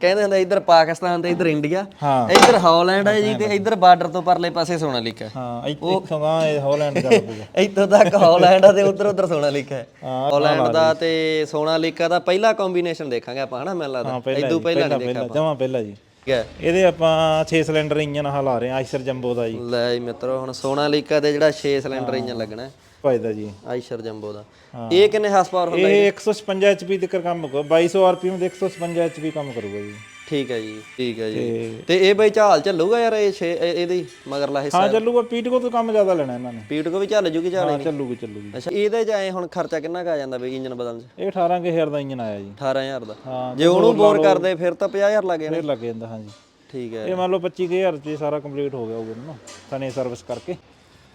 ਕਹਿੰਦੇ ਹੁੰਦੇ ਇੱਧਰ ਪਾਕਿਸਤਾਨ ਤੇ ਇੱਧਰ ਇੰਡੀਆ ਹਾਂ। ਇੱਧਰ ਹਾਲੈਂਡ ਹੈ ਜੀ ਤੇ ਇੱਧਰ ਬਾਰਡਰ ਤੋਂ ਪਰਲੇ ਪਾਸੇ ਸੋਨਾਲੀਕਾ ਹੈ। ਹਾਂ ਇੱਥੇ ਇੱਥੋਂ ਦਾ ਇਹ ਹਾਲੈਂਡ ਚੱਲ ਪੂਗਾ ਇੱਥੋਂ ਤੱਕ ਹਾਲੈਂਡ ਆ ਤੇ ਉਧਰ ਉਧਰ ਸੋਨਾਲੀਕਾ ਹੈ। ਹਾਂ, ਹਾਲੈਂਡ ਦਾ ਤੇ ਸੋਨਾਲੀਕਾ ਦਾ ਪਹਿਲਾ ਕੰਬੀਨੇਸ਼ਨ ਦੇਖਾਂਗੇ ਆਪਾਂ ਹਨਾ ਮੈਨੂੰ ਲੱਗਦਾ ਹਾਂ ਪਹਿਲਾਂ ਇਦੋਂ ਜੀ, ਪਹਿਲਾਂ ਪਹਿਲਾਂ ਨਹੀਂ ਦੇਖਿਆ ਪਹਿਲਾਂ ਜਮਾ ਪਹਿਲਾਂ ਜੀ। ਠੀਕ ਹੈ। ਇਹਦੇ ਆਪਾਂ 6 ਸਿਲੰਡਰ ਇੰਜਨ ਹਲਾ ਰਹੇ ਆ ਆਈਸਰ ਜੰਬੋ ਦਾ ਜੀ। ਲੈ ਜੀ ਮਿੱਤਰੋ ਹੁਣ ਸੋਨਾਲੀਕਾ ਦੇ ਜਿਹੜਾ 6 ਸਿਲੰਡਰ ਇੰਜਨ ਲੱਗਣਾ ਹੈ। ਭਾਈਦਾ ਜੀ। ਆਈਸ਼ਰ ਜੰਬੋ ਦਾ। ਇਹ ਕਿੰਨੇ ਹਾਰਸ ਪਾਵਰ ਹੁੰਦਾ ਇਹ 156 ਐਚਪੀ ਤੱਕ ਕੰਮ ਕਰੂਗਾ 2200 ਆਰਪੀਐਮ ਦੇ 156 ਐਚਪੀ ਕੰਮ ਕਰੂਗਾ ਜੀ। ਠੀਕ ਹੈ ਜੀ। ਠੀਕ ਹੈ ਜੀ। ਤੇ ਇਹ ਬਈ ਝਾਲ ਚੱਲੂਗਾ ਯਾਰ ਇਹ ਛੇ- ਇਹ- ਇਹਦੀ ਮਗਰਲਾ ਹਿੱਸਾ? ਹਾਂ ਚੱਲੂਗਾ। ਪੀਟਕੋ ਤੋਂ ਕੰਮ ਜ਼ਿਆਦਾ ਲੈਣਾ ਇਹਨਾਂ ਨੇ। ਪੀਟ ਕੋ ਵੀ ਚੱਲ ਜੂਗੀ ਝਾਲ ਹਾਂ ਚੱਲੂਗੀ ਚੱਲੂਗੀ। ਅੱਛਾ ਇਹਦੇ ਚ ਐ ਹੁਣ ਖਰਚਾ ਕਿੰਨਾ ਕੁ ਆ ਜਾਂਦਾ ਬਈ ਇੰਜਨ ਬਦਲਣ ਚ? ਇਹ 18000 ਦਾ ਇੰਜਨ ਆਇਆ ਜੀ। 18000 ਦਾ। ਹਾਂ ਜੇ ਉਹਨੂੰ ਬੋਰ ਕਰਦੇ ਫਿਰ ਤਾਂ 50000 ਲੱਗ ਜਾਣੇ। ਫੇਰ ਲੱਗ ਜਾਂਦਾ ਹਾਂ ਜੀ ਠੀਕ ਹੈ। ਇਹ ਮੰਨ ਲਓ 25000 ਚ ਸਾਰਾ ਕੰਪਲੀਟ ਹੋ ਗਿਆ ਹੋਊਗਾ ਨਾ ਸਨੇ ਸਰਵਿਸ ਕਰਕੇ।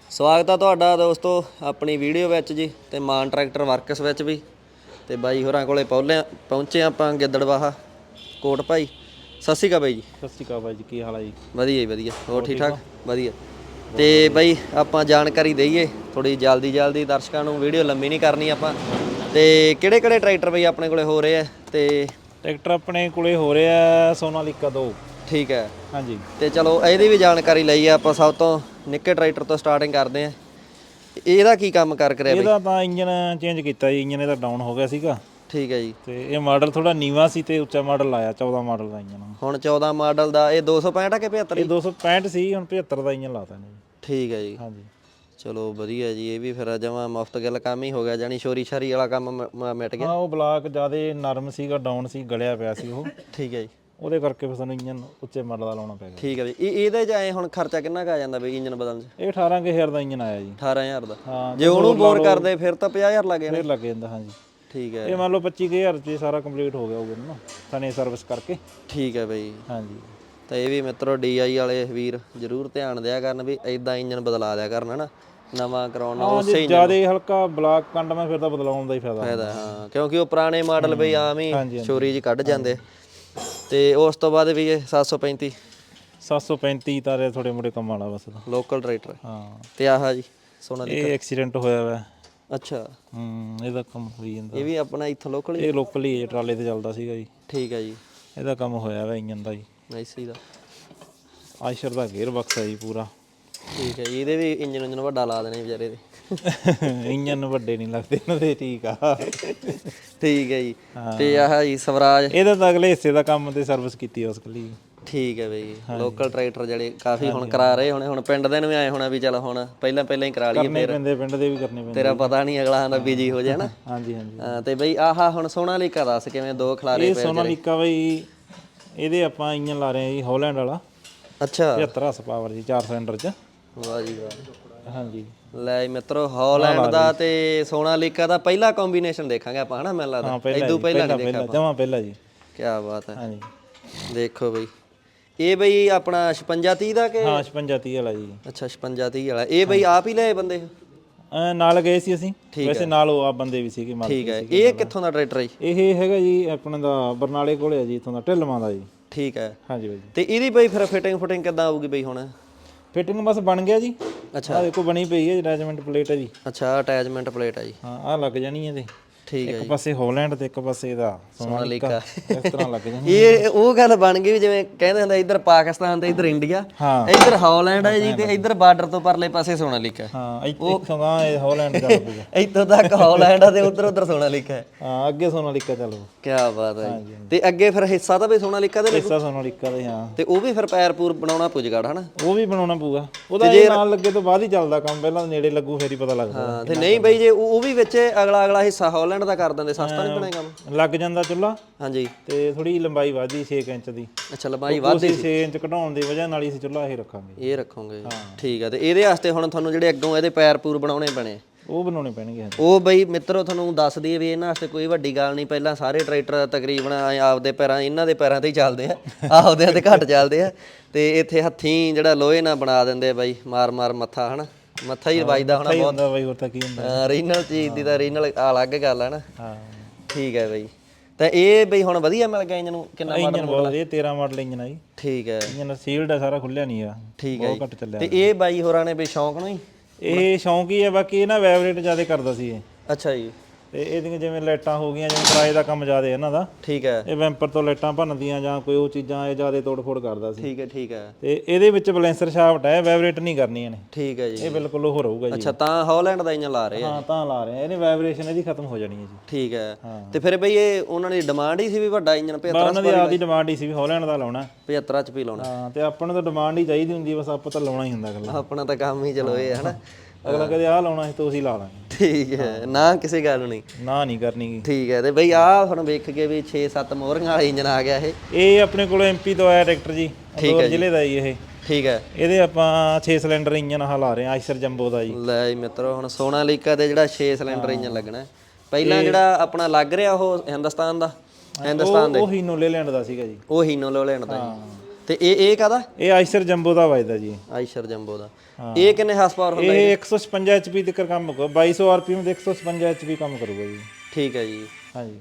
ਸਵਾਗਤ ਆ ਤੁਹਾਡਾ ਦੋਸਤੋ ਆਪਣੀ ਵੀਡੀਓ ਵਿੱਚ ਜੀ ਤੇ ਮਾਨ ਟਰੈਕਟਰ ਵਰਕਸ ਵਿੱਚ ਵੀ। ਤੇ ਬਾਈ ਹੋਰਾਂ ਕੋਲੇ ਪਹੁੰਚੇ ਪਹੁੰਚੇ ਆਪਾਂ ਗਿੱਦੜਵਾਹਾ। ਕੋਟ ਭਾਈ। ਸਤਿ ਸ਼੍ਰੀ ਅਕਾਲ ਬਾਈ ਜੀ। ਸਤਿ ਸ਼੍ਰੀ ਅਕਾਲ ਬਾਈ ਜੀ ਕੀ ਹਾਲ ਹੈ ਜੀ? ਵਧੀਆ ਜੀ ਵਧੀਆ। ਹੋਰ ਠੀਕ ਠਾਕ ਵਧੀਆ। ਤੇ ਬਾਈ ਆਪਾਂ ਜਾਣਕਾਰੀ ਦਈਏ ਥੋੜੀ ਜਲਦੀ ਜਲਦੀ ਦਰਸ਼ਕਾਂ ਨੂੰ ਵੀਡੀਓ ਲੰਮੀ ਨਹੀਂ ਕਰਨੀ ਆਪਾਂ। ਤੇ ਕਿਹੜੇ ਕਿਹੜੇ ਟਰੈਕਟਰ ਬਈ ਆਪਣੇ ਕੋਲੇ ਹੋ ਰਹੇ ਆ? ਤੇ ਟਰੈਕਟਰ ਆਪਣੇ ਕੋਲੇ ਹੋ ਰਿਹਾ ਸੋਨਾਲੀਕਾ 2 ਠੀਕ ਹੈ। ਹਾਂਜੀ। ਤੇ ਚਲੋ ਇਹਦੀ ਵੀ ਜਾਣਕਾਰੀ ਲਈ ਆ ਆਪਾਂ ਸਭ ਤੋਂ ਨਿੱਕੇ ਟਰੈਕਟਰ ਤੋਂ ਸਟਾਰਟਿੰਗ ਕਰਦੇ ਆ। ਇਹਦਾ ਕੀ ਕੰਮ ਕਰ ਕਰਿਆ ਬਈ? ਇਹਦਾ ਤਾਂ ਇੰਜਨ ਚੇਂਜ ਕੀਤਾ ਜੀ ਇੰਜਨ ਇਹਦਾ ਡਾਊਨ ਹੋ ਗਿਆ ਸੀਗਾ। ਠੀਕ ਹੈ ਜੀ। ਤੇ ਇਹ ਮਾਡਲ ਥੋੜਾ ਨੀਵਾ ਸੀ ਤੇ ਉੱਚਾ ਮਾਡਲ ਆਇਆ 14 ਮਾਡਲ ਦਾ ਇੰਜਨ ਹੁਣ 14 ਮਾਡਲ ਦਾ ਇਹ 265 ਆ ਕਿ 75 ਇਹ 265 ਸੀ ਹੁਣ 75 ਦਾ ਇੰਜਨ ਲਾਤਾ ਨੇ ਜੀ ਠੀਕ ਹੈ ਜੀ। ਹਾਂਜੀ। ਚਲੋ ਵਧੀਆ ਜੀ ਇਹ ਵੀ ਫਿਰ ਜਮਾ ਮੁਫਤ ਗੱਲ ਕੰਮ ਹੀ ਹੋ ਗਿਆ ਜਾਨੀ ਸ਼ੋਰੀ ਸ਼ਾਰੀ ਵਾਲਾ ਕੰਮ ਮਿਟ ਗਿਆ। ਹਾਂ ਉਹ ਬਲਾਕ ਜਿਆਦੇ ਨਰਮ ਸੀਗਾ ਡਾਊਨ ਸੀ ਗਲਿਆ ਪਿਆ ਸੀ ਉਹ। ਠੀਕ ਹੈ ਜੀ। ਉਹਦੇ ਕਰਕੇ ਫਿਰ ਸਾਨੂੰ ਇੰਜਨ ਉੱਚੇ ਮਾਡਲ ਦਾ ਲਾਉਣਾ ਪੈ ਗਿਆ। ਠੀਕ ਹੈ ਜੀ। ਇਹ ਇਹਦੇ ਚ ਐ ਹੁਣ ਖਰਚਾ ਕਿੰਨਾ ਕੁ ਆ ਜਾਂਦਾ ਬਈ ਇੰਜਨ ਬਦਲਣ ਚ? ਇਹ 18000 ਦਾ ਇੰਜਨ ਆਇਆ ਜੀ। 18000 ਦਾ। ਹਾਂ ਜੇ ਉਹਨੂੰ ਬੋਰ ਕਰਦੇ ਫਿਰ ਤਾਂ 50000 ਲੱਗ ਫੇਰ ਲੱਗ ਜਾਂਦਾ ਹਾਂਜੀ। ਠੀਕ ਹੈ। ਇਹ ਮੰਨ ਲਓ 25000 ਚ ਸਾਰਾ ਕੰਪਲੀਟ ਹੋ ਗਿਆ ਹੋਊਗਾ ਨਾ ਸਨੇ ਸਰਵਿਸ ਕਰਕੇ। ਠੀਕ ਹੈ ਬਈ। ਹਾਂਜੀ। ਤਾਂ ਇਹ ਵੀ ਮਿੱਤਰੋ ਡੀਆਈ ਵਾਲੇ ਵੀਰ ਜਰੂਰ ਧਿਆਨ ਦਿਆ ਕਰਨ ਵੀ ਐਦਾਂ ਇੰਜਨ ਬਦਲਾ ਦਿਆ ਕਰਨ ਹਨਾ ਨਵਾਂ ਕਰਾਉਣ ਨਾਲ ਉਸੇ ਹੀ ਜਿਆਦੇ ਹਲਕਾ ਬਲਾਕ ਕੰਡਮਾ ਫਿਰ ਤਾਂ ਬਦਲਾਉਣ ਦਾ ਹੀ ਫਾਇਦਾ ਫਾਇਦਾ ਹਾਂ। ਕਿਉਂਕਿ ਉਹ ਪੁਰਾਣੇ ਮਾਡਲ ਬਈ ਆਮ ਹੀ ਚੋਰੀ ਜੀ ਕੱਢ ਜਾਂਦੇ। ਤੇ ਉਸ ਤੋਂ ਬਾਅਦ ਵੀ ਇਹ 735 735 ਤਾਰੇ ਥੋੜੇ ਮੋੜੇ ਕੰਮ ਵਾਲਾ ਬਸ। ਲੋਕਲ ਟਰੈਕਟਰ ਹਾਂ। ਤੇ ਆਹ ਜੀ ਸੋਨਾ ਦੀ ਇਹ ਐਕਸੀਡੈਂਟ ਹੋਇਆ ਵਾ। ਅੱਛਾ। ਹੂੰ ਇਹਦਾ ਕੰਮ ਹੋਈ ਜਾਂਦਾ। ਇਹ ਵੀ ਆਪਣਾ ਇੱਥੋਂ ਲੋਕਲ ਇਹ ਲੋਕਲ ਹੀ ਹੈ, ਟਰਾਲੇ ਤੇ ਚੱਲਦਾ ਸੀਗਾ ਜੀ। ਠੀਕ ਹੈ ਜੀ। ਇਹਦਾ ਕੰਮ ਹੋਇਆ ਵਾ ਇੰਜਨ ਦਾ ਜੀ। ਨਾਈਸ ਦਾ। ਆਇਸ਼ਰ ਦਾ ਗੇਅਰ ਬਕਸ ਹੈ ਜੀ ਪੂਰਾ। ਠੀਕ ਹੈ ਜੀ ਇਹਦੇ ਵੀ ਇੰਜਨ ਇੰਜਨ ਵੱਡਾ ਲਾ ਦੇਣੇ ਵਿਚਾਰੇ ਦੇ। ਇੰਜਨ ਵੱਡੇ ਨਹੀਂ ਲੱਗਦੇ ਇਹਨਾਂ ਦੇ ਠੀਕ ਆ। ਠੀਕ ਹੈ ਜੀ। ਤੇ ਆਹ ਜੀ ਸਵਰਾਜ। ਇਹਦਾ ਤਾਂ ਅਗਲੇ ਹਿੱਸੇ ਦਾ ਕੰਮ ਤੇ ਸਰਵਿਸ ਕੀਤੀ ਆ ਉਸ ਕੱਲੀ। ਠੀਕ ਹੈ ਬਈ ਲੋਕਲ ਟਰੈਕਟਰ ਜਿਹੜੇ ਕਾਫੀ ਹੁਣ ਕਰਾ ਰਹੇ ਹੋਣੇ ਹੁਣ ਪਿੰਡ ਦੇ ਨੂੰ ਵੀ ਆਏ ਹੋਣਾ ਵੀ ਚਲ ਹੁਣ ਪਹਿਲਾਂ ਪਹਿਲਾਂ ਹੀ ਕਰਾ ਲਈਏ ਕਰਨੇ ਪੈਂਦੇ ਪਿੰਡ ਦੇ ਵੀ ਕਰਨੇ ਪੈਂਦੇ। ਤੇਰਾ ਪਤਾ ਨਹੀਂ ਅਗਲਾ ਆਂਦਾ ਬਿਜ਼ੀ ਹੋ ਜਾਣਾ ਹਾਂਜੀ ਹਾਂਜੀ। ਹਾਂ, ਤੇ ਬਈ ਆਹਾ ਹੁਣ ਸੋਨਾਲੀਕਾ ਦੱਸ ਕਿਵੇਂ ਦੋ ਖਿਲਾਰੇ ਇਹ ਸੋਨਾਲੀਕਾ ਬਈ ਇਹਦੇ ਆਪਾਂ ਇੰਜਨ ਲਾ ਰਹੇ ਆ ਜੀ ਹਾਲੈਂਡ ਵਾਲਾ। ਅੱਛਾ। 75 ਹਸ ਪਾਵਰ ਜੀ 4 ਸਿਲੰਡਰ ਚ। ਵਾਹ ਜੀ ਵਾਹ। ਹਾਂਜੀ। ਲੈ ਜੀ ਮਿੱਤਰੋ ਹਾਲੈਂਡ ਦਾ ਤੇ ਸੋਨਾਲੀਕਾ ਦਾ ਪਹਿਲਾ ਕੰਬੀਨੇਸ਼ਨ ਦੇਖਾਂਗੇ ਆਪਾਂ ਹਨਾ ਮੈਨੂੰ ਲੱਗਦਾ। ਇਦੋਂ ਪਹਿਲਾਂ ਪਹਿਲਾਂ ਪਹਿਲਾਂ ਜਮਾ ਪਹਿਲਾਂ ਜੀ। ਕੀ ਬਾਤ ਹੈ। ਹਾਂਜੀ। ਦੇਖੋ ਬਈ। ਇਹ ਬਈ ਆਪਣਾ 56 30 ਦਾ ਕਿ ਹਾਂ 56 30 ਵਾਲਾ ਜੀ। ਅੱਛਾ 56 30 ਵਾਲਾ। ਇਹ ਬਈ ਆਪ ਹੀ ਲਏ ਬੰਦੇ? ਅਹ ਨਾਲ ਗਏ ਸੀ ਅਸੀਂ। ਵੈਸੇ ਨਾਲ ਉਹ ਆ ਬੰਦੇ ਵੀ ਸੀਗੇ ਮਾਲ ਠੀਕ ਹੈ। ਇਹ ਕਿੱਥੋਂ ਦਾ ਟਰੈਕਟਰ ਹੈ ਜੀ? ਇਹ ਹੈਗਾ ਜੀ ਆਪਣੇ ਦਾ ਬਰਨਾਲੇ ਕੋਲੇ ਆ ਜੀ ਇਥੋਂ ਦਾ ਢਿੱਲਵਾਂ ਦਾ ਜੀ। ਠੀਕ ਹੈ। ਹਾਂਜੀ ਬਾਈ ਜੀ। ਤੇ ਇਹਦੀ ਬਈ ਫਿਰ ਫਿਟਿੰਗ ਫੁਟਿੰਗ ਕਿੱਦਾਂ ਆਊਗੀ ਬਈ ਹੁਣ? ਫਿਟਿੰਗ ਬਸ ਬਣ ਗਿਆ ਜੀ। ਅੱਛਾ। ਆ ਦੇਖੋ ਬਣੀ ਪਈ ਹੈ ਰੈਜੀਮੈਂਟ ਪਲੇਟ ਹੈ ਜੀ। ਅੱਛਾ ਅਟੈਚਮੈਂਟ ਪਲੇਟ ਆ ਜੀ। ਹਾਂ ਆ ਲੱਗ ਜਾਣੀ ਇਹਦੇ। ਠੀਕ ਹੈ ਇੱਕ ਪਾਸੇ ਹਾਲੈਂਡ ਤੇ ਇੱਕ ਪਾਸੇ ਇਹਦਾ। ਸੋਨਾਲੀਕਾ ਇਸ ਤਰ੍ਹਾਂ ਲੱਗ ਜਾਣੀ ਇਹ ਉਹ ਗੱਲ ਬਣ ਗਈ ਜਿਵੇਂ ਕਹਿੰਦੇ ਹੁੰਦੇ ਇੱਧਰ ਪਾਕਿਸਤਾਨ ਤੇ ਇੱਧਰ ਇੰਡੀਆ ਇੱਧਰ ਹਾਲੈਂਡ ਹੈ ਜੀ ਤੇ ਇੱਧਰ ਬਾਰਡਰ ਤੋਂ ਪਰਲੇ ਪਾਸੇ ਸੋਨਾਲੀਕਾ ਹਾਂ ਇੱਥੇ ਦਾ ਇਹ ਹਾਲੈਂਡ ਚੱਲ ਪੂਗਾ ਇੱਥੋਂ ਤੱਕ ਹਾਲੈਂਡ ਆ ਤੇ ਉੱਧਰ ਉੱਧਰ ਸੋਨਾਲੀਕਾ ਹੈ। ਹਾਂ ਅੱਗੇ ਸੋਨਾਲੀਕਾ ਚੱਲੋ। ਕੀ ਬਾਤ ਹੈ। ਤੇ ਅੱਗੇ ਫਿਰ ਹਿੱਸਾ ਤਾਂ ਵੀ ਸੋਨਾਲੀਕਾ ਦੇ ਹਿੱਸਾ ਸੋਨਾਲੀਕਾ ਦੇ ਹਾਂ। ਤੇ ਉਹ ਵੀ ਫਿਰ ਪੈਰ ਪੂਰ ਬਣਾਉਣਾ ਪੁੱਜਗੜ ਹਨਾ? ਉਹ ਵੀ ਬਣਾਉਣਾ ਪਊਗਾ। ਉਹਦਾ ਇਹ ਨਾਲ ਲੱਗੇ ਤੋਂ ਬਾਅਦ ਹੀ ਚੱਲਦਾ ਕੰਮ। ਪਹਿਲਾਂ ਨੇੜੇ ਲੱਗੂ ਫੇਰ ਹੀ ਪਤਾ ਲੱਗਦਾ। ਹਾਂ ਤੇ ਨਹੀਂ ਬਈ ਜੇ ਉਹ ਉਹ ਵੀ ਵਿੱਚ ਅਗਲਾ ਅਗਲਾ ਹਿੱਸਾ ਹਾਲੈਂਡ ਦਾ ਕਰ ਦਿੰਦੇ ਸਸਤਾ ਨਹੀਂ ਬਣੇਗਾ ਲੱਗ ਜਾਂਦਾ ਚੁੱਲਾ ਹਾਂਜੀ। ਤੇ ਥੋੜੀ ਲੰਬਾਈ ਵਧਦੀ 6 ਇੰਚ ਦੀ। ਅੱਛਾ ਲੰਬਾਈ ਵੱਧ ਉਸੇ 6 ਇੰਚ ਘਟਾਉਣ ਦੀ ਵਜ੍ਹਾ ਨਾਲ ਹੀ ਅਸੀਂ ਚੁੱਲਾ ਇਹ ਰੱਖਾਂਗੇ। ਇਹ ਰੱਖੋਗੇ। ਠੀਕ ਆ ਤੇ ਇਹਦੇ ਵਾਸਤੇ ਹੁਣ ਤੁਹਾਨੂੰ ਜਿਹੜੇ ਅੱਗੋਂ ਇਹਦੇ ਪੈਰ ਪੂਰ ਬਣਾਉਣੇ ਪੈਣੇ। ਉਹ ਬਣਾਉਣੇ ਪੈਣਗੇ ਹਾਂਜੀ। ਉਹ ਬਈ ਮਿੱਤਰੋ ਤੁਹਾਨੂੰ ਦੱਸ ਦਈਏ ਵੀ ਇਹਨਾਂ ਵਾਸਤੇ ਕੋਈ ਵੱਡੀ ਗੱਲ ਨਹੀਂ। ਪਹਿਲਾਂ ਸਾਰੇ ਟਰੈਕਟਰ ਤਕਰੀਬਨ ਆਪਦੇ ਪੈਰਾਂ ਇਹਨਾਂ ਦੇ ਪੈਰਾਂ ਤੇ ਹੀ ਚੱਲਦੇ ਆ। ਆਪਦੇ ਤੇ ਘੱਟ ਚੱਲਦੇ ਆ। ਤੇ ਇੱਥੇ ਹੱਥੀਂ ਜਿਹੜਾ ਲੋਹੇ ਨਾਲ ਬਣਾ ਦਿੰਦੇ ਬਾਈ ਮਾਰ ਮਾਰ ਮੱਥਾ ਹਨਾ। ਮੱਥਾ ਹੀ ਵੱਜਦਾ ਹੋਣਾ ਕੀ ਹੁੰਦਾ ਬਾਈ ਹੋਰ ਤਾਂ ਕੀ ਹੁੰਦਾ? ਰੀਨਲ ਚੀਜ਼ ਦੀ ਤਾਂ ਰੀਨਲ ਅਲੱਗ ਗੱਲ ਹੈ ਨਾ। ਹਾਂ। ਠੀਕ ਹੈ ਬਈ। ਤਾਂ ਇਹ ਬਈ ਹੁਣ ਵਧੀਆ ਮਿਲ ਗਿਆ ਇਹਨਾਂ ਨੂੰ? ਕਿੰਨਾ ਇੰਜਨ ਬਹੁਤ ਵਧੀਆ 13 ਮਾਡਲ ਇੰਜਨ ਆ ਜੀ। ਠੀਕ ਹੈ ਇੰਜਨ ਸੀਲਡ ਆ ਸਾਰਾ ਖੁੱਲਿਆ ਨਹੀਂ ਆ। ਠੀਕ ਹੈ ਬਹੁਤ ਘੱਟ ਚੱਲਿਆ ਤੇ ਇਹ ਬਾਈ ਹੋਰਾਂ ਨੇ ਬਈ ਸ਼ੌਂਕ ਨੂੰ ਹੀ? ਇਹ ਸ਼ੌਂਕ ਹੀ ਆ ਬਾਕੀ ਇਹ ਨਾ ਵਾਈਬ੍ਰੇਟ ਜ਼ਿਆਦਾ ਕਰਦਾ ਸੀ ਇਹ। ਅੱਛਾ ਜੀ। ਤੇ ਇਹਦੀਆਂ ਜਿਵੇਂ ਲਾਈਟਾਂ ਹੋ ਗਈਆਂ ਜਿਵੇਂ ਕਿਰਾਏ ਦਾ ਕੰਮ ਜ਼ਿਆਦਾ ਇਹਨਾਂ ਦਾ ਠੀਕ ਹੈ। ਇਹ ਵੈਂਪਰ ਤੋਂ ਲਾਈਟਾਂ ਭੰਨਦੀਆਂ ਜਾਂ ਕੋਈ ਉਹ ਚੀਜ਼ਾਂ ਇਹ ਜ਼ਿਆਦਾ ਤੋੜ-ਫੋੜ ਕਰਦਾ ਸੀ। ਠੀਕ ਹੈ ਠੀਕ ਹੈ। ਤੇ ਇਹਦੇ ਵਿੱਚ ਬਲੈਂਸਰ ਸ਼ਾਫਟ ਹੈ ਵਾਈਬ੍ਰੇਟ ਨਹੀਂ ਕਰਨੀ ਇਹਨੇ ਠੀਕ ਹੈ ਜੀ। ਇਹ ਬਿਲਕੁਲ ਉਹ ਰਹੂਗਾ ਜੀ। ਅੱਛਾ ਤਾਂ ਹਾਲੈਂਡ ਦਾ ਇੰਜਨ ਲਾ ਰਹੇ ਆ। ਹਾਂ ਤਾਂ ਲਾ ਰਹੇ ਆ। ਇਹਨੇ ਵਾਈਬ੍ਰੇਸ਼ਨ ਇਹਦੀ ਖਤਮ ਹੋ ਜਾਣੀ ਹੈ ਜੀ। ਠੀਕ ਹੈ। ਤੇ ਫਿਰ ਬਈ ਇਹ ਉਹਨਾਂ ਦੀ ਡਿਮਾਂਡ ਹੀ ਸੀ ਵੀ ਵੱਡਾ ਇੰਜਨ 75 ਉਹਨਾਂ ਦੀ ਆਪਦੀ ਡਿਮਾਂਡ ਹੀ ਸੀ ਵੀ ਹਾਲੈਂਡ ਦਾ ਲਾਉਣਾ। 75 ਚ ਪੀ ਲਾਉਣਾ। ਹਾਂ ਤੇ ਆਪਾਂ ਨੂੰ ਤਾਂ ਡਿਮਾਂਡ ਹੀ ਚਾਹੀਦੀ ਹੁੰਦੀ ਬਸ ਆਪਾਂ ਤਾਂ ਲਾਉਣਾ ਹੀ ਹੁੰਦਾ ਅਗਲਾ ਆਪਣਾ ਤਾਂ ਕੰਮ ਹੀ ਚਲੋ ਇਹ ਹੈ ਹਨਾ। ਅਗਲਾ ਕਦੇ ਆਹ ਲਾਉਣਾ ਸੀ ਅਸੀਂ ਲਾ ਲਾਂਗੇ। ਠੀਕ ਹੈ ਨਾ ਕਿਸੇ ਗੱਲ ਨੂੰ ਨਹੀਂ। ਨਾ ਨਹੀਂ ਕਰਨੀ। ਗੀ। ਠੀਕ ਹੈ ਤੇ ਬਈ ਆਹ ਹੁਣ ਵੇਖ ਕੇ ਵੀ 6-7 ਮੋਹਰੀਆਂ ਵਾਲਾ ਇੰਜਨ ਆ ਗਿਆ ਇਹ। ਇਹ ਆਪਣੇ ਕੋਲ ਐਮਪੀ ਤੋਂ ਆਇਆ ਟਰੈਕਟਰ ਜੀ ਇੰਦੌਰ ਜ਼ਿਲ੍ਹੇ ਦਾ ਜੀ ਇਹ। ਠੀਕ ਹੈ। ਇਹਦੇ ਆਪਾਂ 6 ਸਿਲੰਡਰ ਇੰਜਨ ਆਹ ਲਾ ਰਹੇ ਆ ਆਈਸਰ ਜੰਬੋ ਦਾ ਜੀ। ਲੈ ਜੀ ਮਿੱਤਰੋ ਹੁਣ ਸੋਨਾਲੀਕਾ ਦੇ ਜਿਹੜਾ 6 ਸਿਲੰਡਰ ਇੰਜਨ ਲੱਗਣਾ ਹੈ। ਪਹਿਲਾਂ ਜਿਹੜਾ ਆਪਣਾ ਲੱਗ ਰਿਹਾ ਉਹ ਹਿੰਦੁਸਤਾਨ ਦਾ ਹਿੰਦੁਸਤਾਨ ਉਹ ਹੀ ਨੋਲੇ ਲੈਂਡ ਦਾ ਸੀਗਾ ਜੀ। ਉਹ ਹੀਨੋ ਲੈਣ ਦਾ ਜੀ। ਤੇ ਇਹ ਇਹ ਕਾਦਾ ਇਹ ਆਈਸਰ ਜੰਬੋ ਦਾ ਵੱਜਦਾ ਜੀ। ਆਈਸ਼ਰ ਜੰਬੋ ਦਾ। ਇਹ ਕਿੰਨੇ ਹਾਰਸ ਪਾਵਰ ਹੁੰਦਾ ਇਹ 156 ਐਚਪੀ ਤੱਕ ਕੰਮ ਕਰੂਗਾ। 2200 ਆਰਪੀਐਮ ਦੇ 156 ਐਚਪੀ ਕੰਮ ਕਰੂਗਾ ਜੀ। ਠੀਕ ਹੈ ਜੀ। ਹਾਂਜੀ।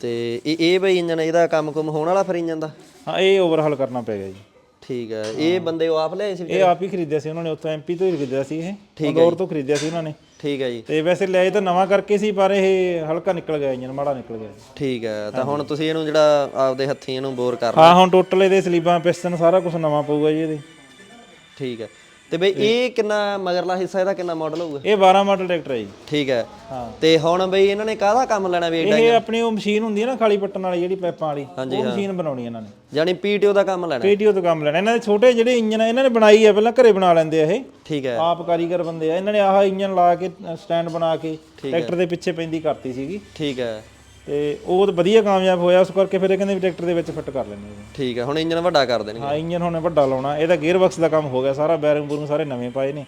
ਤੇ ਇਹ ਇਹ ਬਈ ਇੰਜਨ ਇਹਦਾ ਕੰਮ ਕੁਮ ਹੋਣ ਵਾਲਾ ਫਿਰ ਇੰਜਨ ਦਾ? ਹਾਂ ਇਹ ਓਵਰਹਾਲ ਕਰਨਾ ਪਏਗਾ ਜੀ। ਠੀਕ ਹੈ। ਇਹ ਬੰਦੇ ਉਹ ਆਪ ਲਿਆਏ ਸੀ ਇਹ ਆਪ ਹੀ ਖਰੀਦਿਆ ਸੀ ਉਹਨਾਂ ਨੇ। ਉੱਥੋਂ ਐਮਪੀ ਤੋਂ ਹੀ ਖਰੀਦਿਆ ਸੀ ਇਹ। ਇੰਦੌਰ ਤੋਂ ਖਰੀਦਿਆ ਸੀ ਉਹਨਾਂ ਨੇ। ਠੀਕ ਹੈ ਜੀ। ਤੇ ਵੈਸੇ ਲਿਆਏ ਤਾਂ ਨਵਾਂ ਕਰਕੇ ਸੀ ਪਰ ਇਹ ਹਲਕਾ ਨਿਕਲ ਗਿਆ ਇੰਜਨ ਮਾੜਾ ਨਿਕਲ ਗਿਆ ਠੀਕ ਹੈ ਤਾਂ ਹੁਣ ਤੁਸੀਂ ਇਹਨੂੰ ਜਿਹੜਾ ਆਪਦੇ ਹੱਥੀਂ ਇਹਨੂੰ ਬੋਰ ਕਰ ਹਾਂ ਹੁਣ ਟੋਟਲ ਇਹਦੇ ਸਲੀਬਾਂ ਪਿਸਟਨ ਸਾਰਾ ਕੁਝ ਨਵਾਂ ਪਊਗਾ ਜੀ ਇਹਦੇ। ਠੀਕ ਹੈ। ਤੇ ਬਈ ਇਹ ਕਿੰਨਾ ਮਗਰਲਾ ਹਿੱਸਾ ਇਹਦਾ ਕਿੰਨਾ ਮਾਡਲ ਹੋਊਗਾ? ਇਹ 12 ਮਾਡਲ ਟਰੈਕਟਰ ਹੈ ਜੀ। ਠੀਕ ਹੈ। ਹਾਂ। ਤੇ ਹੁਣ ਬਈ ਇਹਨਾਂ ਨੇ ਕਾਹਦਾ ਕੰਮ ਲੈਣਾ ਵੀ ਏਡਾ ਇਹ ਆਪਣੀ ਉਹ ਮਸ਼ੀਨ ਹੁੰਦੀ ਹੈ ਨਾ ਖਾਲੀ ਪੱਟਣ ਵਾਲੀ ਜਿਹੜੀ ਪੈਪਾਂ ਵਾਲੀ ਉਹ ਮਸ਼ੀਨ ਬਣਾਉਣੀ ਇਹਨਾਂ ਨੇ। ਜਾਨੀ ਪੀਟੀਓ ਦਾ ਕੰਮ ਲੈਣਾ। ਪੀਟੀਓ ਤੋਂ ਕੰਮ ਲੈਣਾ। ਇਹਨਾਂ ਦੇ ਛੋਟੇ ਜਿਹੜੇ ਇੰਜਨ ਆ ਇਹਨਾਂ ਨੇ ਬਣਾਈ ਆ ਪਹਿਲਾਂ ਘਰੇ ਬਣਾ ਲੈਂਦੇ ਆ ਇਹ। ਠੀਕ ਹੈ। ਆਪ ਕਾਰੀਗਰ ਬੰਦੇ ਆ। ਇਹਨਾਂ ਨੇ ਆਹ ਇੰਜਨ ਲਾ ਕੇ ਸਟੈਂਡ ਬਣਾ ਕੇ ਟਰੈਕਟਰ ਦੇ ਪਿੱਛੇ ਪੈਂਦੀ ਕਰਤੀ ਸੀਗੀ। ਠੀਕ ਹੈ। ਤੇ ਉਹ ਤਾਂ ਵਧੀਆ ਕਾਮਯਾਬ ਹੋਇਆ ਉਸ ਕਰਕੇ ਫਿਰ ਇਹ ਕਹਿੰਦੇ ਵੀ ਟਰੈਕਟਰ ਦੇ ਵਿੱਚ ਫਿੱਟ ਕਰ ਆ। ਠੀਕ ਹੈ ਹੁਣ ਇੰਜਨ ਵੱਡਾ ਕਰ ਦੇਣਗੇ। ਹਾਂ ਇੰਜਨ ਹੁਣ ਵੱਡਾ ਲਾਉਣਾ ਇਹਦਾ ਗੇਅਰ ਬਾਕਸ ਦਾ ਕੰਮ ਹੋ ਗਿਆ ਸਾਰਾ ਬੈਰਿੰਗ ਬੂਰਿੰਗ ਸਾਰੇ ਨਵੇਂ ਪਾਏ ਨੇ।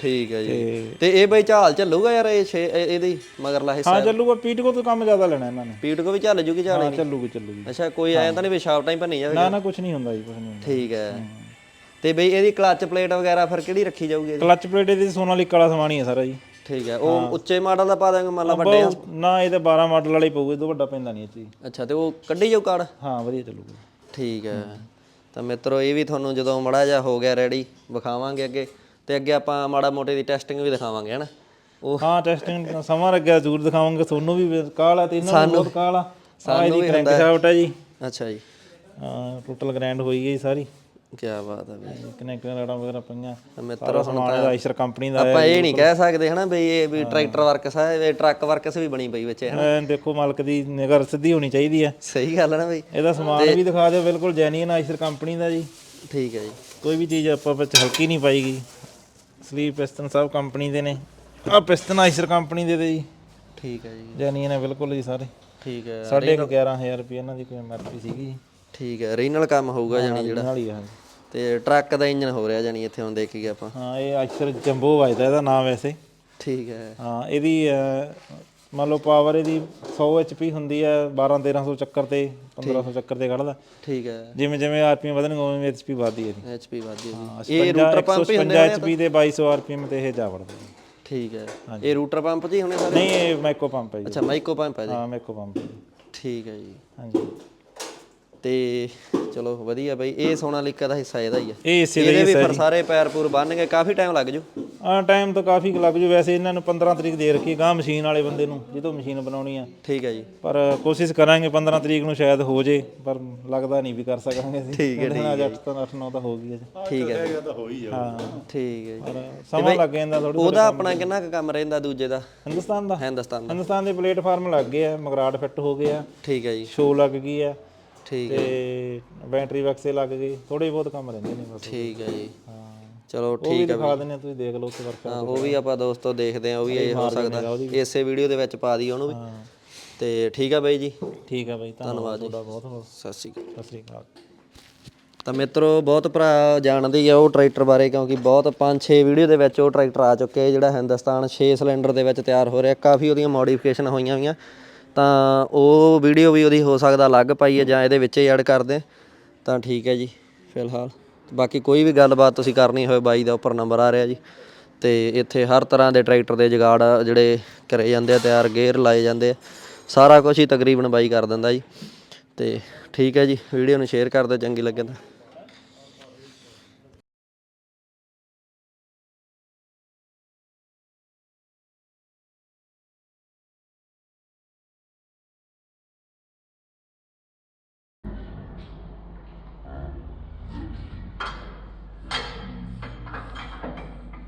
ਠੀਕ ਹੈ ਜੀ। ਤੇ ਇਹ ਬਈ ਝਾਲ ਚੱਲੂਗਾ ਯਾਰ ਇਹ ਛੇ- ਇਹ- ਇਹਦੀ ਮਗਰਲਾ ਹਿੱਸਾ? ਹਾਂ ਚੱਲੂਗਾ ਪੀਟੀਓ ਤੋਂ ਕੰਮ ਜ਼ਿਆਦਾ ਲੈਣਾ ਇਹਨਾਂ ਨੇ। ਪੀਟੀਓ ਵੀ ਚੱਲ ਜੂਗੀ ਝਾਲ ਹਾਂ ਚੱਲੂਗੀ ਚੱਲੂਗੀ। ਅੱਛਾ ਕੋਈ ਆਇਆ ਤਾਂ ਨਹੀਂ ਵੀ ਸ਼ਾਫਟਾਂ ਹੀ ਭੰਨੀ ਜਾਵੇ ਨਾ ਨਾ ਕੁਝ ਨਹੀਂ ਹੁੰਦਾ ਜੀ ਕੁਝ ਨਹੀਂ ਹੁੰਦਾ। ਠੀਕ ਹੈ। ਤੇ ਬਈ ਇਹਦੀ ਕਲੱਚ ਪਲੇਟ ਵਗੈਰਾ ਫਿਰ ਕਿਹੜੀ ਰੱਖੀ ਜਾਊਗੀ ਇਹਦੀ? ਕਲਚ ਪਲੇਟ ਇਹਦੀ ਸੋਨਾਲੀਕਾ ਵਾਲਾ ਸਮਾਨ ਹੀ ਹੈ ਸਾਰਾ ਜੀ। ਠੀਕ ਹੈ ਉਹ ਉੱਚੇ ਮਾਡਲ ਦਾ ਪਾ ਦਾਂਗੇ ਮੰਨ ਲਾ ਵੱਡੇ ਨਾ ਇਹ ਤਾਂ 12 ਮਾਡਲ ਵਾਲਾ ਹੀ ਪਊਗਾ ਇਹ ਤੋਂ ਵੱਡਾ ਪੈਂਦਾ ਨਹੀਂ ਇਹ 'ਚ ਜੀ ਅੱਛਾ ਤੇ ਉਹ ਕੱਢੀ ਜਾਊ ਕਾਰਡ? ਹਾਂ ਵਧੀਆ ਚੱਲੂਗਾ। ਠੀਕ ਹੈ। ਤਾਂ ਮਿੱਤਰੋ ਇਹ ਵੀ ਤੁਹਾਨੂੰ ਜਦੋਂ ਮੜਾ ਜਾ ਹੋ ਗਿਆ ਰੈਡੀ ਵਿਖਾਵਾਂਗੇ ਅੱਗੇ। ਤੇ ਅੱਗੇ ਆਪਾਂ ਮਾੜਾ ਮੋਟੇ ਦੀ ਟੈਸਟਿੰਗ ਵੀ ਦਿਖਾਵਾਂਗੇ ਹਨਾ? ਉਹ ਹਾਂ ਟੈਸਟਿੰਗ ਸਮਾਂ ਲੱਗਿਆ ਜ਼ਰੂਰ ਦਿਖਾਵਾਂਗੇ। ਤੁਹਾਨੂੰ ਵੀ ਕਾਲ ਆ ਤੇ ਇਹਨਾਂ ਨੂੰ ਬਹੁਤ ਕਾਲ ਆ। ਆ ਇਹਦੀ ਕ੍ਰੈਂਕ ਸ਼ਾਫਟ ਹੈ। ਜੀ। ਅੱਛਾ ਜੀ। ਹਾਂ ਟੋਟਲ ਗ੍ਰੈਂਡ ਹੋਈ ਹੈ ਜੀ ਸਾਰੀ। ਕੀ ਬਾਤ ਹੈ ਬਈ। ਕਨੈਕਟਰ ਰੜਾ ਵਗੈਰਾ ਪਈਆਂ। ਤਾਂ ਮਿੱਤਰੋ ਸਾਰਾ ਸਮਾਨ ਇਹਦਾ ਆਈਸਰ ਕੰਪਨੀ ਦਾ ਆਪਾਂ ਇਹ ਨਹੀਂ ਕਹਿ ਸਕਦੇ ਹਨਾ ਬਈ ਇਹ ਵੀ ਟਰੈਕਟਰ ਵਰਕਸ ਹੈ ਇਹ ਟਰੱਕ ਵਰਕਸ ਵੀ ਬਣੀ ਪਈ ਵਿੱਚ ਹਨਾ। ਦੇਖੋ ਮਾਲਕ ਦੀ ਨਿਗਰ ਸਿੱਧੀ ਹੋਣੀ ਚਾਹੀਦੀ ਹੈ। ਸਹੀ ਗੱਲ ਹੈ ਨਾ ਬਈ। ਇਹਦਾ ਸਮਾਨ ਵੀ ਦਿਖਾ ਦਿਓ ਬਿਲਕੁਲ ਜੈਨੂਇਨ ਆਈਸਰ ਕੰਪਨੀ ਦਾ ਜੀ। ਠੀਕ ਹੈ ਜੀ। ਕੋਈ ਵੀ ਚੀਜ਼ ਆਪਾਂ ਵਿੱਚ ਹਲਕੀ ਨਹੀਂ ਪਾਈਗੀ। ਸਲੀਪ ਪਿਸਟਨ ਸਭ ਕੰਪਨੀ ਦੇ ਨੇ। ਆ ਪਿਸਟਨ ਆਈਸਰ ਕੰਪਨੀ ਦੇ ਤੇ ਜੀ। ਠੀਕ ਹੈ ਜੀ। ਜੈਨੂਇਨ ਹੈ ਬਿਲਕੁਲ ਜੀ ਸਾਰੇ। ਠੀਕ ਹੈ ਸਾਢੇ ਕੁ 11000 ਰੁਪਏ ਇਹਨਾਂ ਦੀ ਕੋਈ ਐਮਆਰਪੀ ਸੀਗੀ। ਠੀਕ ਹੈ ਰੀਨਲ ਕੰਮ ਹੋਊਗਾ ਜਾਨੀ ਜਿਹੜਾ। ਨਾਲ ਹੀ ਤੇ ਟਰੱਕ ਦਾ ਇੰਜਨ ਹੋ ਰਿਹਾ ਜਾਨੀ ਇੱਥੇ ਹੁਣ ਦੇਖੀਏ ਆਪਾਂ। ਹਾਂ ਇਹ ਆਈਸਰ ਜੰਬੋ ਵੱਜਦਾ ਇਹਦਾ ਨਾਮ ਵੈਸੇ। ਠੀਕ ਹੈ। ਹਾਂ ਇਹਦੀ ਅਹ, ਮੰਨ ਲਓ ਪਾਵਰ ਇਹਦੀ 100 ਐਚਪੀ ਹੁੰਦੀ ਹੈ 12 1300 ਚੱਕਰ ਤੇ 1500 ਚੱਕਰ ਤੇ ਕੱਢਦਾ। ਠੀਕ ਹੈ। ਜਿਵੇਂ ਜਿਵੇਂ ਆਰਪੀਐਮ ਵਧਣਗੇ ਉਵੇਂ ਐਚਪੀ ਵਧਦੀ ਹੈ ਇਹਦੀ। ਐਚਪੀ ਵਾਦੀ ਹਾਂ, ਜੀ। ਇਹ ਰੂਟਰ ਪੰਪ ਹੀ ਹੁੰਦੇ 55 ਐਚਪੀ ਤੇ 2200 ਆਰਪੀਐਮ ਤੇ ਇਹ ਜਾ ਵੜਦਾ ਜੀ। ਠੀਕ ਹੈ। ਇਹ ਰੂਟਰ ਪੰਪ ਜੀ ਹੁਣੇ ਸਾਰੇ? ਨਹੀਂ ਇਹ ਮਾਈਕੋ ਪੰਪ ਹੈ ਜੀ। ਅੱਛਾ ਮਾਈਕੋ ਪੰਪ ਹੈ ਜੀ। ਹਾਂ ਮਾਈਕੋ ਪੰਪ। ਠੀਕ ਹੈ ਜੀ। ਹਾਂਜੀ। ਤੇ ਚਲੋ ਵਧੀਆ ਬਈ ਇਹ ਸੋਨਾਲੀਕਾ ਦਾ ਹਿੱਸਾ ਇਹਦਾ ਹੀ ਹੈ ਇਹ ਇਸੇ ਦਾ ਇਹਦੇ ਵੀ ਫਿਰ ਸਾਰੇ ਪੈਰ ਪੂਰ ਬੰਨ ਕੇ ਕਾਫੀ ਟਾਈਮ ਲੱਗ ਜੂ। ਆ ਟਾਈਮ ਤਾਂ ਕਾਫੀ ਕੁ ਲੱਗ ਜੂ। ਵੈਸੇ ਇਹਨਾਂ ਨੂੰ 15 ਤਰੀਕ ਦੇ ਰੱਖੀ ਗਾਂ ਮਸ਼ੀਨ ਵਾਲੇ ਬੰਦੇ ਨੂੰ ਜਦੋਂ ਮਸ਼ੀਨ ਬਣਾਉਣੀ ਆ। ਠੀਕ ਹੈ ਜੀ। ਪਰ ਕੋਸ਼ਿਸ਼ ਕਰਾਂਗੇ 15 ਤਰੀਕ ਨੂੰ ਸ਼ਾਇਦ ਹੋ ਜੇ ਪਰ ਲੱਗਦਾ ਨਹੀਂ ਵੀ ਕਰ ਸਕਾਂਗੇ ਅਸੀਂ। ਠੀਕ ਹੈ, ਠੀਕ ਹੈ 8 ਤਾਂ 8 9 ਤਾਂ ਹੋ ਗਈ ਅਜੇ ਠੀਕ ਹੈ ਹਾਂ ਠੀਕ ਹੈ ਜੀ। ਪਰ ਸਮਾਂ ਲੱਗ ਜਾਂਦਾ ਥੋੜੀ ਉਹਦਾ ਆਪਣਾ ਕਿੰਨਾ ਕੁ ਕੰਮ ਰਹਿੰਦਾ ਦੂਜੇ ਦਾ? ਹਿੰਦੁਸਤਾਨ ਦਾ? ਹਿੰਦੁਸਤਾਨ ਦਾ। ਹਿੰਦੁਸਤਾਨ ਦੇ ਪਲੇਟਫਾਰਮ ਲੱਗ ਗਏ ਆ ਮਗਰਾਟ ਫਿੱਟ ਹੋ ਗਏ ਆ। ਠੀਕ ਹੈ ਜੀ। ਸ਼ੋ ਲੱਗ ਗਈ ਆ। ਠੀਕ ਹੈ ਤੇ ਬੈਟਰੀ ਬਕਸੇ ਲੱਗ ਗਏ ਥੋੜੇ ਬਹੁਤ ਕੰਮ ਰਹਿੰਦੇ ਨੇ ਬਸ। ਠੀਕ ਹੈ ਜੀ। ਹਾਂ। ਚਲੋ ਉਹ ਵੀ ਠੀਕ ਹੈ ਦਿਖਾ ਦਿੰਦੇ ਆ ਤੁਸੀਂ ਦੇਖ ਲਓ ਉੱਥੇ ਵਰਕ ਹਾਂ ਉਹ ਵੀ ਆਪਾਂ ਦੋਸਤੋ ਦੇਖਦੇ ਆ ਉਹ ਵੀ ਇਹ ਹੋ ਸਕਦਾ। ਇਸੇ ਵੀਡੀਓ ਦੇ ਵਿੱਚ ਪਾ ਦੀ ਉਹਨੂੰ ਵੀ। ਤੇ ਠੀਕ ਆ ਬਾਈ ਜੀ। ਠੀਕ ਆ ਬਾਈ ਧੰਨਵਾਦ ਤੁਹਾਡਾ ਬਹੁਤ ਬਹੁਤ। ਸਤਿ ਸ਼੍ਰੀ ਅਕਾਲ। ਸਤਿ ਸ੍ਰੀ ਅਕਾਲ। ਤਾਂ ਮਿੱਤਰੋ ਬਹੁਤ ਭਰਾ ਜਾਣਦੇ ਹੀ ਆ ਉਹ ਟਰੈਕਟਰ ਬਾਰੇ ਕਿਉਂਕਿ ਬਹੁਤ 5-6 ਵੀਡੀਓ ਦੇ ਵਿੱਚ ਉਹ ਟਰੈਕਟਰ ਆ ਚੁੱਕੇ ਜਿਹੜਾ ਹਿੰਦੁਸਤਾਨ 6 ਸਿਲੰਡਰ ਦੇ ਵਿੱਚ ਤਿਆਰ ਹੋ ਰਿਹਾ। ਕਾਫੀ ਉਹਦੀਆਂ ਮੋਡੀਫਿਕੇਸ਼ਨ ਹੋਈਆਂ ਹੋਈਆਂ। ਤਾਂ ਉਹ ਵੀਡੀਓ ਵੀ ਉਹਦੀ ਹੋ ਸਕਦਾ ਅਲੱਗ ਪਾਈਏ ਜਾਂ ਇਹਦੇ ਵਿੱਚ ਹੀ ਐਡ ਕਰਦੇ ਤਾਂ ਠੀਕ ਹੈ ਜੀ, ਫਿਲਹਾਲ। ਬਾਕੀ ਕੋਈ ਵੀ ਗੱਲਬਾਤ ਤੁਸੀਂ ਕਰਨੀ ਹੋਵੇ ਬਾਈ ਦਾ ਉੱਪਰ ਨੰਬਰ ਆ ਰਿਹਾ ਜੀ। ਤੇ ਇੱਥੇ ਹਰ ਤਰ੍ਹਾਂ ਦੇ ਟਰੈਕਟਰ ਦੇ ਜੁਗਾੜ ਜਿਹੜੇ ਕਰੇ ਜਾਂਦੇ ਆ, ਤਿਆਰ ਗੇਅਰ ਲਾਏ ਜਾਂਦੇ ਆ। ਸਾਰਾ ਕੁਝ ਹੀ ਤਕਰੀਬਨ ਬਾਈ ਕਰ ਦਿੰਦਾ ਜੀ। ਤੇ ਠੀਕ ਹੈ ਜੀ, ਵੀਡੀਓ ਨੂੰ ਸ਼ੇਅਰ ਕਰ ਦਿਓ, ਚੰਗੀ ਲੱਗੇ ਤਾਂ।